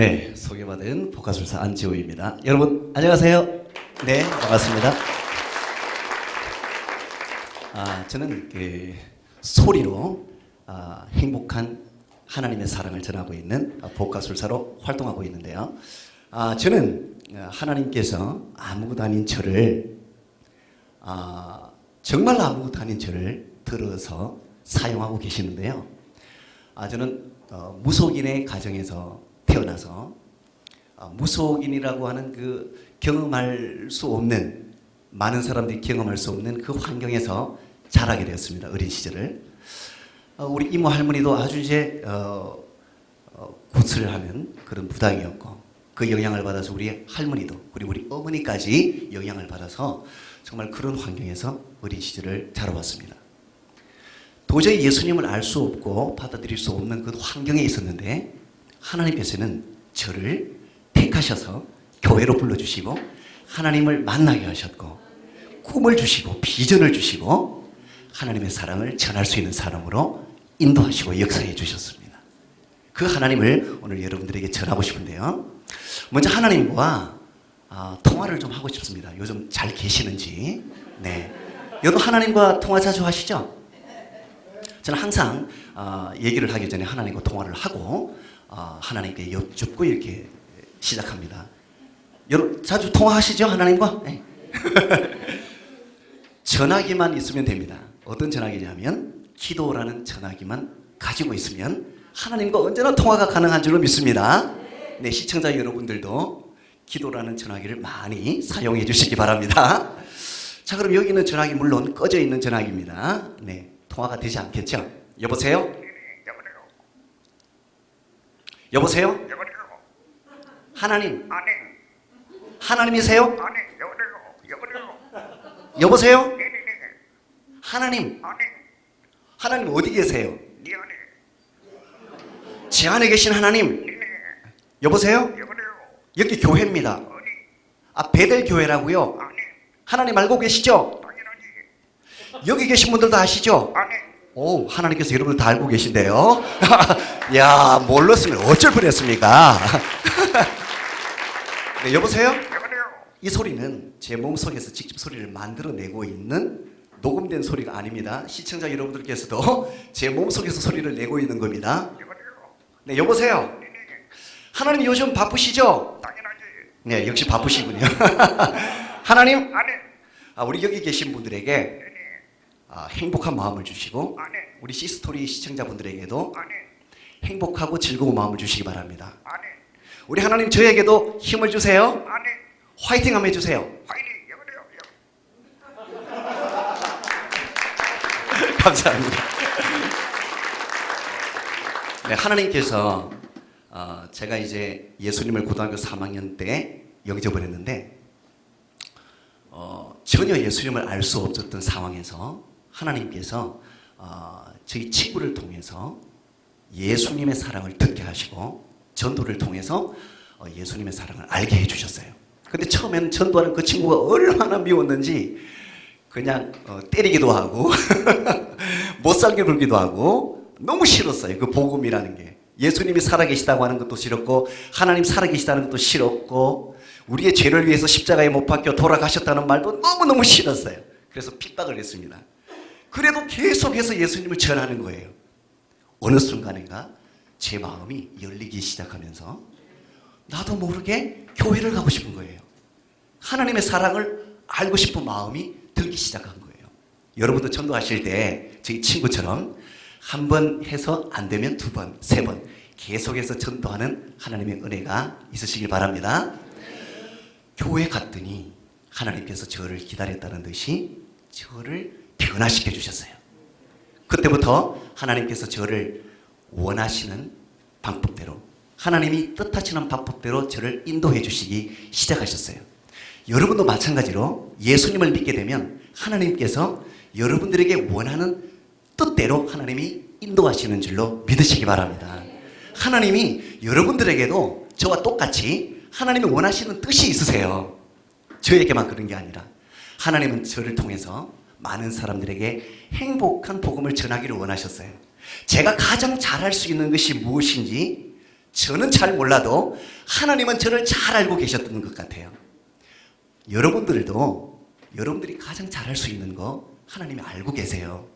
네, 소개받은 복가술사 안지호입니다. 여러분 안녕하세요. 네, 반갑습니다. 아, 저는 그 소리로 아, 행복한 하나님의 사랑을 전하고 있는 복가술사로 활동하고 있는데요. 아, 저는 어, 하나님께서 아무것도 아닌 저를 아, 정말 아무것도 아닌 저를 들어서 사용하고 계시는데요. 아, 저는 어, 무속인의 가정에서 태어나서 아, 무속인이라고 하는 그 경험할 수 없는 많은 사람들이 경험할 수 없는 그 환경에서 자라게 되었습니다. 어린 시절을. 어, 우리 이모 할머니도 아주 이제 어, 어, 구슬을 하는 그런 무당이었고 그 영향을 받아서 우리 할머니도 그리고 우리 어머니까지 영향을 받아서 정말 그런 환경에서 어린 시절을 자라왔습니다. 도저히 예수님을 알 수 없고 받아들일 수 없는 그 환경에 있었는데 하나님께서는 저를 택하셔서 교회로 불러주시고 하나님을 만나게 하셨고 꿈을 주시고 비전을 주시고 하나님의 사랑을 전할 수 있는 사람으로 인도하시고 역사해 주셨습니다. 그 하나님을 오늘 여러분들에게 전하고 싶은데요. 먼저 하나님과 아, 통화를 좀 하고 싶습니다. 요즘 잘 계시는지. 네. 여러분 하나님과 통화 자주 하시죠? 저는 항상 어, 얘기를 하기 전에 하나님과 통화를 하고 어, 하나님께 여쭙고 이렇게 시작합니다. 여러분 자주 통화하시죠 하나님과? 네. 전화기만 있으면 됩니다. 어떤 전화기냐면 기도라는 전화기만 가지고 있으면 하나님과 언제나 통화가 가능한 줄로 믿습니다. 네 시청자 여러분들도 기도라는 전화기를 많이 사용해 주시기 바랍니다. 자 그럼 여기는 전화기 물론 꺼져 있는 전화기입니다. 네 통화가 되지 않겠죠? 여보세요? 여보세요? 여보세요? 하나님 아니, 하나님이세요? 아니, 여보세요? 여보세요? 여보세요? 네네네. 하나님 아니, 하나님 어디 계세요? 네 안에. 제 안에 계신 하나님 네네. 여보세요? 여보세요? 여기 교회입니다. 어디? 아 베델 교회라고요. 아니, 하나님 알고 계시죠? 당연하지. 여기 계신 분들도 아시죠? 아니, 오 하나님께서 여러분들 다 알고 계신데요. 야 몰랐으면 어쩔 뻔했습니까? 네, 여보세요? 이 소리는 제 몸속에서 직접 소리를 만들어내고 있는 녹음된 소리가 아닙니다. 시청자 여러분들께서도 제 몸속에서 소리를 내고 있는 겁니다. 네, 여보세요. 하나님 요즘 바쁘시죠? 네, 역시 바쁘시군요. 하나님, 아, 우리 여기 계신 분들에게. 아, 행복한 마음을 주시고 우리 시스토리 시청자분들에게도 행복하고 즐거운 마음을 주시기 바랍니다. 우리 하나님 저에게도 힘을 주세요. 화이팅 한번 해주세요. 감사합니다. 네, 하나님께서 어, 제가 이제 예수님을 고등학교 3학년 때 영접을 했는데 어, 전혀 예수님을 알 수 없었던 상황에서 하나님께서 어, 저희 친구를 통해서 예수님의 사랑을 듣게 하시고 전도를 통해서 어, 예수님의 사랑을 알게 해주셨어요. 근데 처음에는 전도하는 그 친구가 얼마나 미웠는지 그냥 어, 때리기도 하고 못 살게 굴기도 하고 너무 싫었어요. 그 복음이라는 게 예수님이 살아계시다고 하는 것도 싫었고 하나님 살아계시다는 것도 싫었고 우리의 죄를 위해서 십자가에 못 박혀 돌아가셨다는 말도 너무 너무 싫었어요. 그래서 핍박을 했습니다. 그래도 계속해서 예수님을 전하는 거예요. 어느 순간인가 제 마음이 열리기 시작하면서 나도 모르게 교회를 가고 싶은 거예요. 하나님의 사랑을 알고 싶은 마음이 들기 시작한 거예요. 여러분도 전도하실 때 저희 친구처럼 한 번 해서 안 되면 두 번, 세 번 계속해서 전도하는 하나님의 은혜가 있으시길 바랍니다. 교회 갔더니 하나님께서 저를 기다렸다는 듯이 저를 변화시켜 주셨어요. 그때부터 하나님께서 저를 원하시는 방법대로 하나님이 뜻하시는 방법대로 저를 인도해 주시기 시작하셨어요. 여러분도 마찬가지로 예수님을 믿게 되면 하나님께서 여러분들에게 원하는 뜻대로 하나님이 인도하시는 줄로 믿으시기 바랍니다. 하나님이 여러분들에게도 저와 똑같이 하나님이 원하시는 뜻이 있으세요. 저에게만 그런 게 아니라 하나님은 저를 통해서 많은 사람들에게 행복한 복음을 전하기를 원하셨어요. 제가 가장 잘할 수 있는 것이 무엇인지 저는 잘 몰라도 하나님은 저를 잘 알고 계셨던 것 같아요. 여러분들도 여러분들이 가장 잘할 수 있는 거 하나님이 알고 계세요.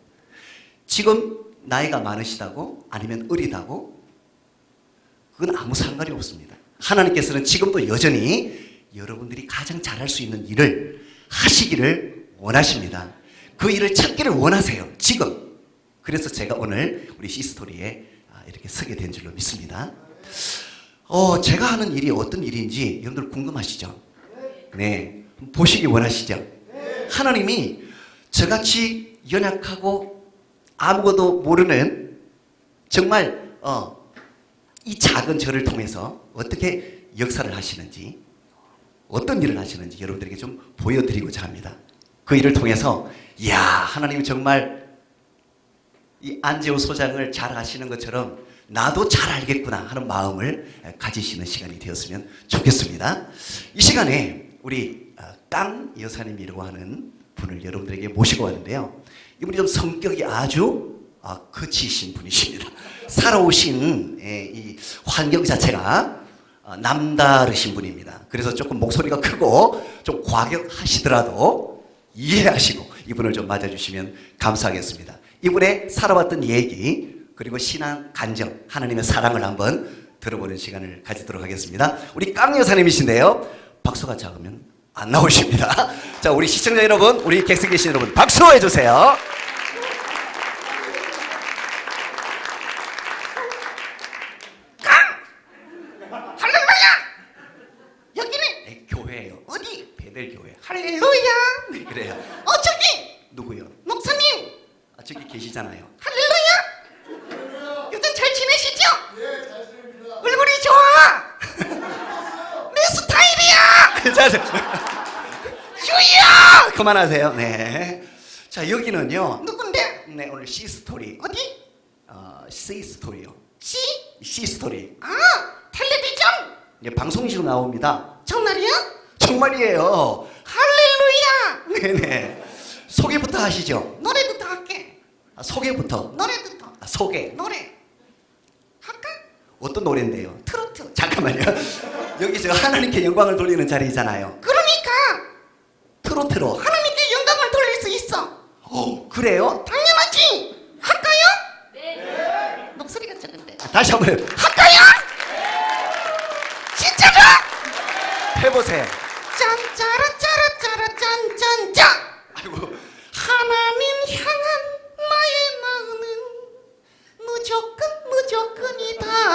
지금 나이가 많으시다고 아니면 어리다고 그건 아무 상관이 없습니다. 하나님께서는 지금도 여전히 여러분들이 가장 잘할 수 있는 일을 하시기를 원하십니다. 그 일을 찾기를 원하세요. 지금. 그래서 제가 오늘 우리 시스토리에 아, 이렇게 서게 된 줄로 믿습니다. 어, 제가 하는 일이 어떤 일인지 여러분들 궁금하시죠? 네. 보시기 원하시죠? 하나님이 저같이 연약하고 아무것도 모르는 정말 어, 이 작은 저를 통해서 어떻게 역사를 하시는지 어떤 일을 하시는지 여러분들에게 좀 보여드리고자 합니다. 그 일을 통해서 이야 하나님 정말 이 안재호 소장을 잘 아시는 것처럼 나도 잘 알겠구나 하는 마음을 가지시는 시간이 되었으면 좋겠습니다. 이 시간에 우리 어, 땅 여사님이라고 하는 분을 여러분들에게 모시고 왔는데요. 이분이 좀 성격이 아주 아, 거치신 분이십니다. 살아오신 예, 이 환경 자체가 어, 남다르신 분입니다. 그래서 조금 목소리가 크고 좀 과격하시더라도 이해하시고 이분을 좀 맞아주시면 감사하겠습니다. 이분의 살아왔던 얘기 그리고 신앙 간정 하나님의 사랑을 한번 들어보는 시간을 가지도록 하겠습니다. 우리 깡 여사님이신데요. 박수가 작으면 안 나오십니다. 자, 우리 시청자 여러분, 우리 객석 계신 여러분, 박수 해주세요. 할렐루야! 여기는 네, 교회예요. 어디? 베델 교회. 할렐루야! 네, 그래요. 어 저기 누구요? 목사님 아, 저기 계시잖아요. 할렐루야! 요즘 잘 지내시죠? 얼굴이 좋아! 내 스타일이야! 주야! 그만하세요. 네. 자, 여기는요. 누군데? 네, 오늘 C 스토리. 어디? 어, C 스토리요. 시? C 스토리. 아 텔레비전? 네, 방송식으로 나옵니다. 정말이야? 정말이에요. 할렐루야! 네네. 소개부터 하시죠. 아, 소개부터. 노래부터 아, 소개. 노래 할까? 어떤 노래인데요? 트로트 잠깐만요. 여기 저 하나님께 영광을 돌리는 자리잖아요. 그러니까 트로트로. 하나님께 영광을 돌릴 수 있어 어, 그래요? 당연하지 할까요? 네 목소리가 작은데 아, 다시 한번 할까요? 진짜로? 해보세요. 짠짜라 짜라 짜라 짠짠짠 아이고. 하나님 향한 무조건 무조건이다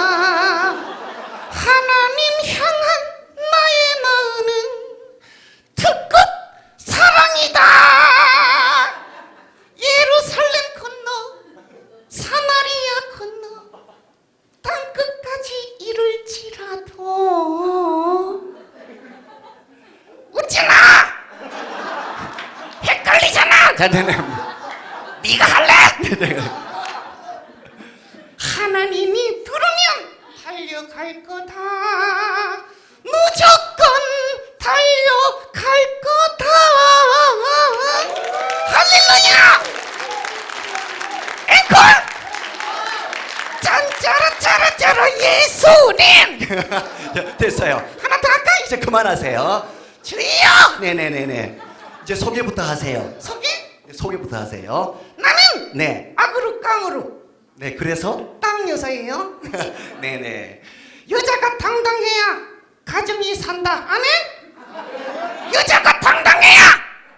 됐어요. 하나 더 할까? 이제 그만하세요. 주여 네네네네. 이제 소개부터 하세요. 소개 네, 소개부터 하세요. 나는 네. 악으로 깡으로 네, 그래서? 땅 여사예요 네네. 여자가 당당해야 가정이 산다. 아멘? 여자가 당당해야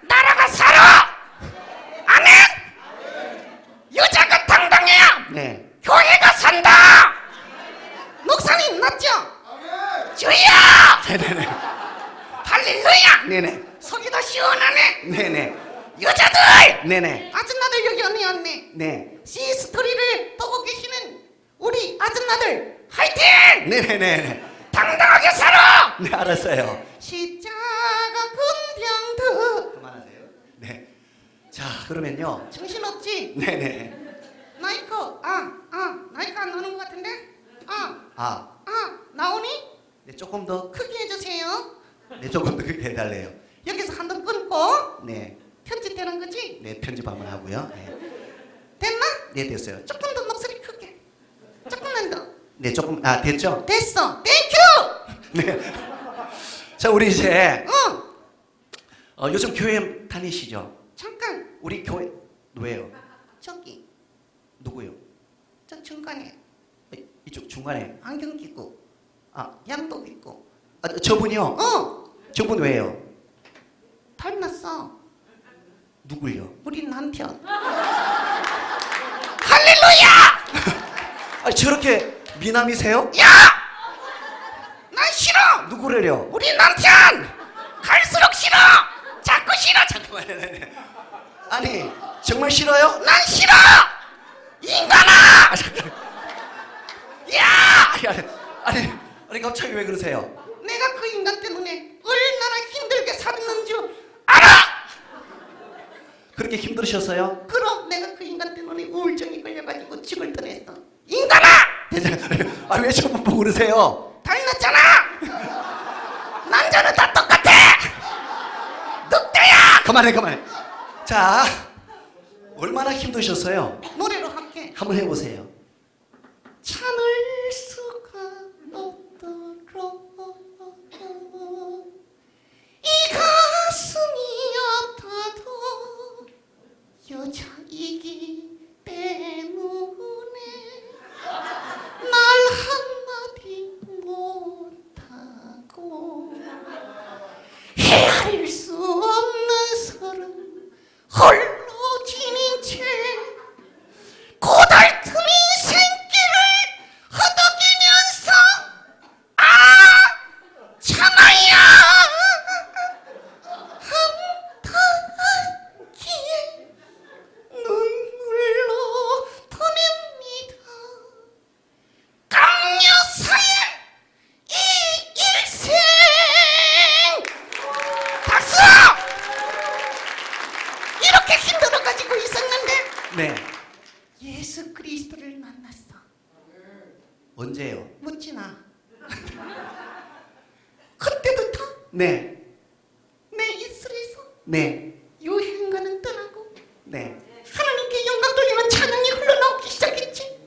나라가 살아. 아멘? 여자가 당당해야 네. 교회가 산다. 목사님 맞죠? 주여! 네네네. 할렐루야! 네네. 속이 더 시원하네. 네네. 여자들! 네네. 아줌마들 여기 언니 왔네. 네. 시 스토리를 보고 계시는 우리 아줌마들 화이팅! 네네네. 당당하게 살아! 네, 알았어요. 십자가 군병들 그만하세요. 네. 자, 그러면요. 정신없지? 네네. 나이코 아아 나이가 안 나오는 것 같은데? 아아 아, 나오니? 네, 조금 더, 크게 해주세요 네, 조금 더 크게 해달래요. 여기서 한 번 끊고 네. 편집되는 거지? 네, 편집 한번 하고요. 네. 됐나? 네, 됐어요. 조금 더 목소리 크게 조금만 더 네, 조금 아 됐죠? 됐어. 땡큐. 네. 자, 우리 이제 어. 어, 요즘 교회 다니시죠? 잠깐. 우리 교회 왜요? 저기 누구요? 저 중간에 이- 이쪽 중간에 안경 끼고 아, 양복 입고. 아 저분이요. 어. 저분 왜요? 닮았어. 누굴요? 우리 남편. 할렐루야! 아, 저렇게 미남이세요? 야! 난 싫어. 누구를요? 우리 남편. 갈수록 싫어. 자꾸 싫어. 잠깐만요. 아니, 정말 싫어요? 난 싫어. 인간아. 아. 야! 아니, 아니, 갑자기 왜 그러세요? 내가 그 인간 때문에 얼마나 힘들게 살았는 줄 알아. 그렇게 힘들으셨어요? 그럼 내가 그 인간 때문에 우울증이 걸려가지고 죽을 뻔했어. 인간아! 아, 왜 저분 보고 그러세요? 닮았잖아. 남자는 다 똑같아. 늑대야. 그만해, 그만해. 자, 얼마나 힘드셨어요? 노래로 할게. 한번 해보세요. 참을 수가 없도록 이 가슴이 아파도 여자이기 때문에 말 한마디 못하고 헤아릴 수 없는 서름 홀로 지닌 채 고달틈이 생기를 허덕이면서 아 참아야 한탄기에 눈물로 보냅니다 강요사의 이 일생 박수 이렇게 힘들어가지고 있었는데 네. 예수 그리스도를 만났어. 언제요? 묻지나. 그때부터 네. 내 입술에서 네. 유행가는 떠나고 네. 하나님께 영광 돌리는 찬양이 흘러나오기 시작했지.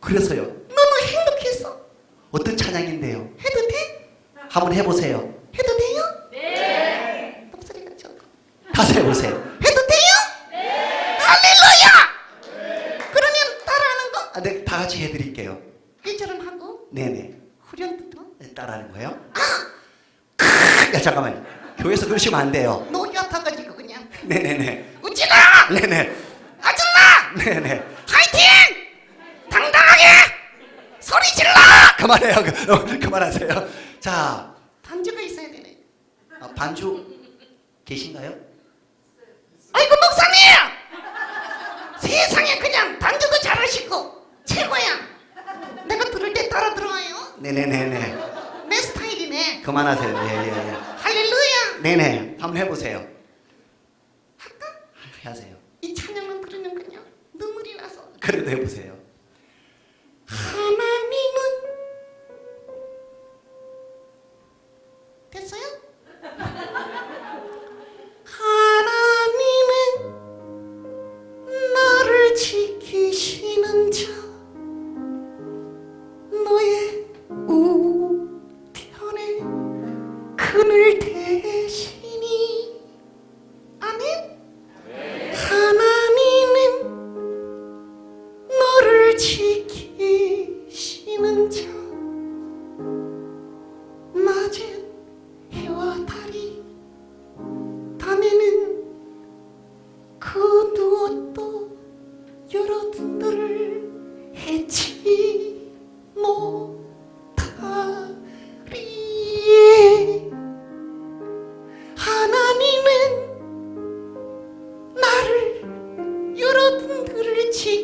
그래서요. 너무 행복했어. 어떤 찬양인데요? 해도 돼? 한번 해보세요. 해도 돼요? 네. 목소리가 적어. 다시 해보세요. 해도 돼요? 네. 할렐루야! 그러면 따라하는 거 아, 네, 다 같이 해드릴게요. 1절은 하고 네네. 후렴부터 네, 따라하는 거예요? 야, 잠깐만요. 교회에서 그러시면 안 돼요. 녹이 아파가지고 그냥 네네네. 웃지마! 네네. 아줌마! 네네. 화이팅! 당당하게 소리 질러! 그만해요. 그, 어, 그만하세요. 자, 반주가 있어야 되네. 아, 반주 계신가요? 아이고 목사님! 세상에 그냥 반주도 잘하시고 최고야. 내가 들을 때 따라 들어와요. 네네네네. 내 스타일이네. 그만하세요. 예, 예, 예. 네네. 한번 해보세요. 할까? 하세요. 이 찬양만 들으면 그냥 눈물이 나서. 그래도 해보세요.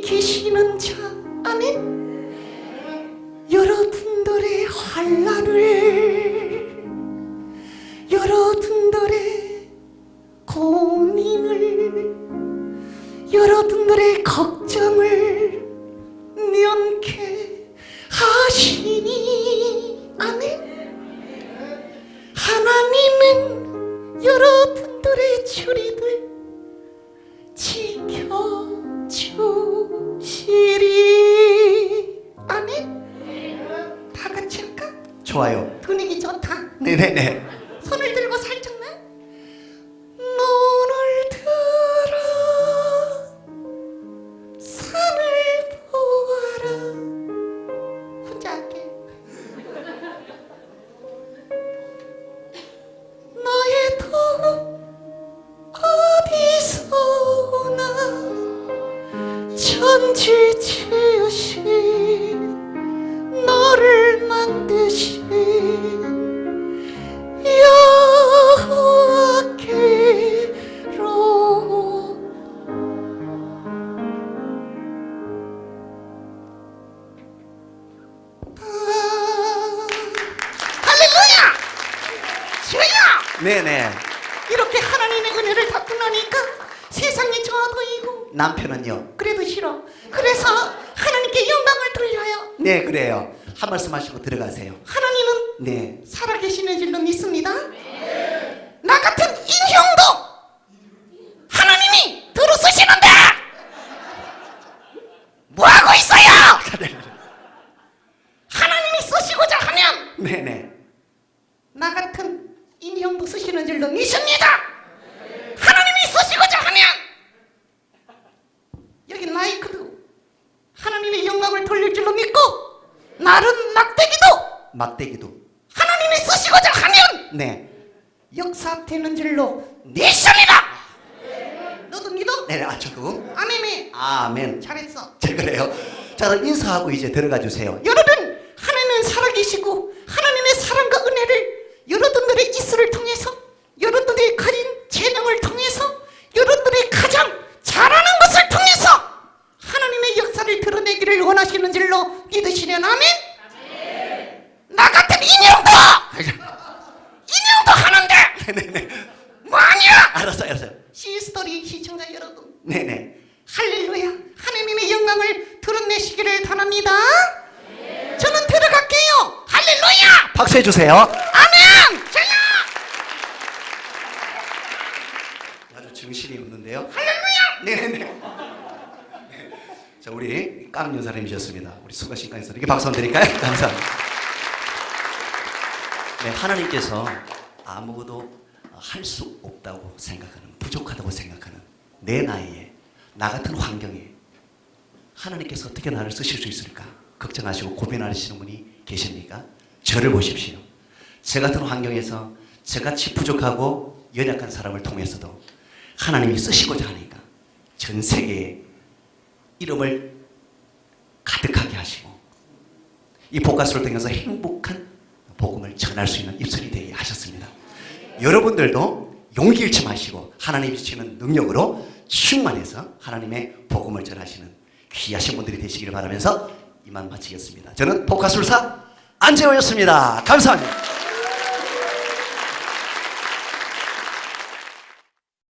지키시는 자 아멘. 여러분들의 환란 시리. 아니? 다 같이 할까? 좋아요. 분위기 좋다. 네네네. 네, 아, 저도. 아멘이 아멘. 잘했어. 잘 그래요. 자, 그럼 인사하고 이제 들어가 주세요. 여러분 하나님은 살아계시고 하나님의 사랑과 은혜를 여러분들의 입술을 통해서 여러분들이 가진 재능을 통해서 여러분들이 가장 잘하는 것을 통해서 하나님의 역사를 드러내기를 원하시는 줄로 믿으시면 아멘. 나 같은 인형도 인형도 하는데 네네네. 뭐 아니야. 알았어요, 알았어요. 시스터리 시청자 여러분 네네. 할렐루야 하나님의 영광을 드러내시기를 바랍니다 저는 들어갈게요 할렐루야 박수 해주세요. 아멘 전혀 아주 정신이 없는데요. 할렐루야 네네네. 네. 자, 우리 깡 여사님이셨습니다. 우리 수고하신 깡 여사님. 이렇게 박수 한번 드릴까요? 감사합니다. 네, 하나님께서 아무것도 할 수 없다고 생각하는, 부족하다고 생각하는 내 나이에, 나 같은 환경에 하나님께서 어떻게 나를 쓰실 수 있을까? 걱정하시고 고민하시는 분이 계십니까? 저를 보십시오. 저 같은 환경에서 저같이 부족하고 연약한 사람을 통해서도 하나님이 쓰시고자 하니까 전 세계에 이름을 가득하게 하시고 이 복가수를 통해서 행복한 복음을 전할 수 있는 입술이 되게 하셨습니다. 여러분들도 용기 잃지 마시고 하나님이 주시는 능력으로 충만해서 하나님의 복음을 전하시는 귀하신 분들이 되시기를 바라면서 이만 마치겠습니다. 저는 복가술사 안재호였습니다. 감사합니다.